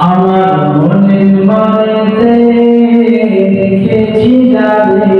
আমার মনের মনেতে দেখেছি যাবে।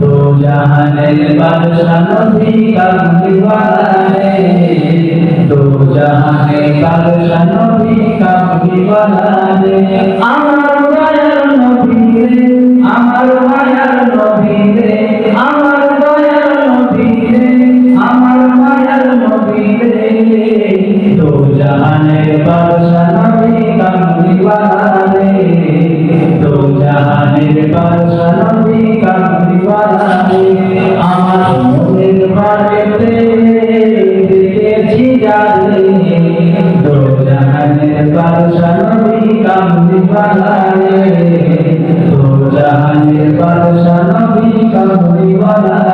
তো জাহানের বাদশা নবী কামলিওয়ালা রে তো জাহানের বাদশা নবী কামলিওয়ালা রে দো জাহানের বাদশা নবী কামলিওয়ালা রে আমার মনের বাড়িতে দেখেছি যারে দো জাহানের বাদশা নবী কামলিওয়ালা রে দো জাহানের বাদশা নবী কামলিওয়ালা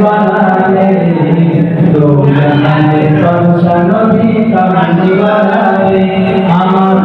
বানালে আমার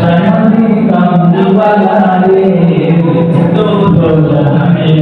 Thank you.